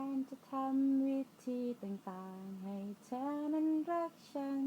ยายามจะทำวิธีต่างๆ ให้เธอนั้นรักฉัน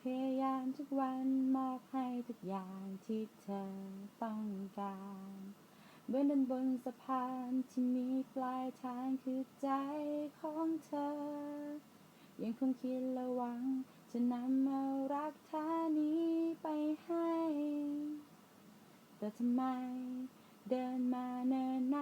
พยายามทุกวันมอบให้ทุกอย่างที่เธอต้องการเหมือนเดินบนสะพานที่มีปลายทางคือใจของเธอ ยังคงคิดและหวัง จะนำเอารักท่านี้ไปให้ แต่ทำไมเดินมาเนินนา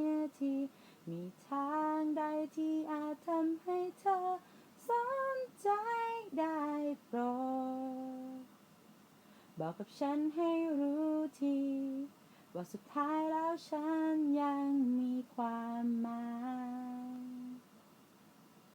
ย รอ บอกกับฉันให้รู้ทีว่าสุดท้ายแล้วฉันยัง